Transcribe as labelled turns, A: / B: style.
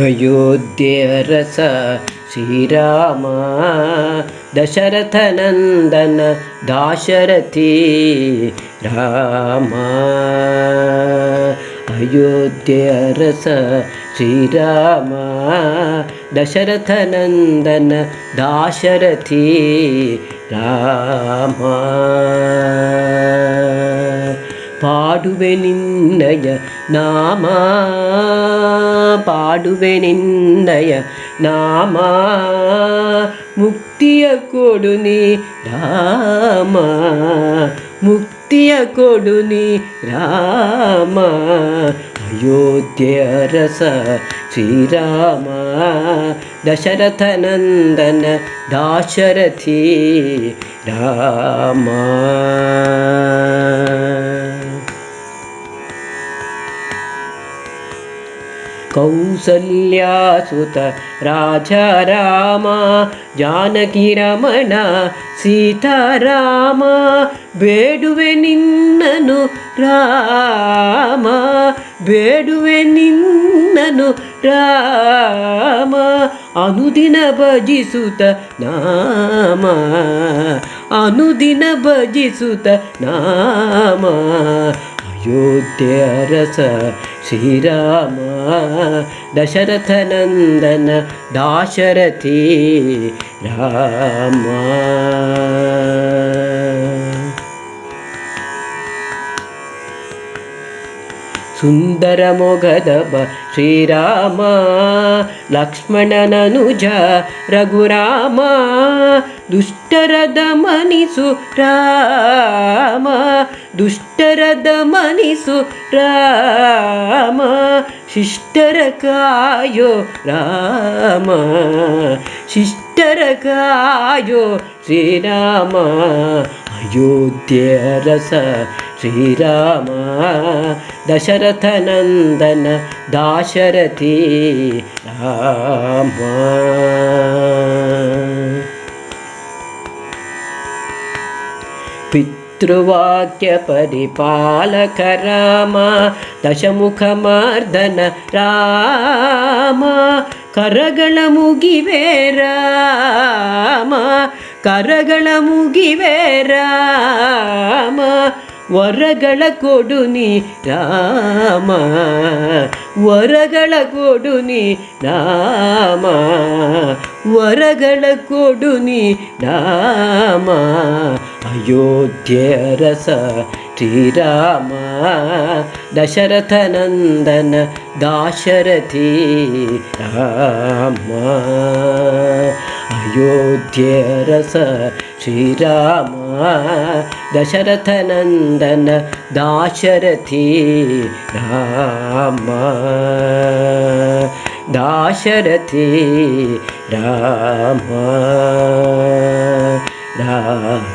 A: अयोध्यरस श्रीराम दशरथनन्दन दाशरथी राम अयोध्यरस श्रीराम दशरथनन्दन दाशरथी राम ಪಾಡುವೆ ನಿನ್ನಯ ನಾಮ ಪಾಡುವೆ ನಿನ್ನಯ ನಾಮ ಮುಕ್ತಿಯ ಕೊಡು ನೀ ರಾಮ ಮುಕ್ತಿಯ ಕೊಡು ನೀ ರಾಮ ಅಯೋಧ್ಯೆ ಅರಸ ಶ್ರೀರಾಮ ದಶರಥನಂದನ ದಾಶರಥಿ ರಾಮ ಕೌಸಲ್ಯಾಸುತ ರಾಜಾರಾಮ ಜಾನಕಿ ರಮಣ ಸೀತಾರಾಮ ಬೇಡುವೆ ನಿನ್ನನು ರಾಮ, ಬೇಡುವೆ ನಿನ್ನನು ರಾಮ, ಅನುದಿನ ಭಜಿಸುತ ನಾಮ, ಅನುದಿನ ಭಜಿಸುತ ನಾಮ, ಅಯೋಧ್ಯ ಅರಸ ಶ್ರೀರಾಮ ದಶರಥನಂದನ ದಾಶರಥಿ ರಾಮ ಸುಂದರ ಮೊಗದಬ ಶ್ರೀರಾಮ ಲಕ್ಷ್ಮಣನನುಜ ರಘುರಾಮ ದುಷ್ಟರ ದಮನಿಸು ರಾಮ ದುಷ್ಟರ ದಮನಿಸು ರಾಮ ಶಿಷ್ಟರ ಕಾಯೋ ರಾಮ ಶಿಷ್ಟರ ಕಾಯೋ ಶ್ರೀರಾಮ ಅಯೋಧ್ಯೆ ರಸ ಶ್ರೀರಾಮ ದಶರಥನಂದನ ದಾಶರಥಿ ರಾಮ ಪಿತೃವಾಕ್ಯ ಪರಿಪಾಲಕ ರಾಮ ದಶಮುಖಮಾರ್ದನ ರಾಮ ಕರಗಳ ಮುಗಿವೆ ರಾಮ ಕರಗಳ ಮುಗಿವೆ ರಾಮ ವರಗಳ ಕೊಡು ನೀ ರಾಮ ವರಗಳ ಕೊಡು ನೀ ರಾಮ ವರಗಳ ಕೊಡು ನೀ ರಾಮ ಅಯೋಧ್ಯೆ ರಸ ಶ್ರೀರಾಮ ದಶರಥನಂದನ ದಾಶರಥಿ ರಾಮ ಅಯೋಧ್ಯೆ ರಸ ಶ್ರೀರಾಮ दशरथनन्दन दाशरथी राम दाशरथी राम राम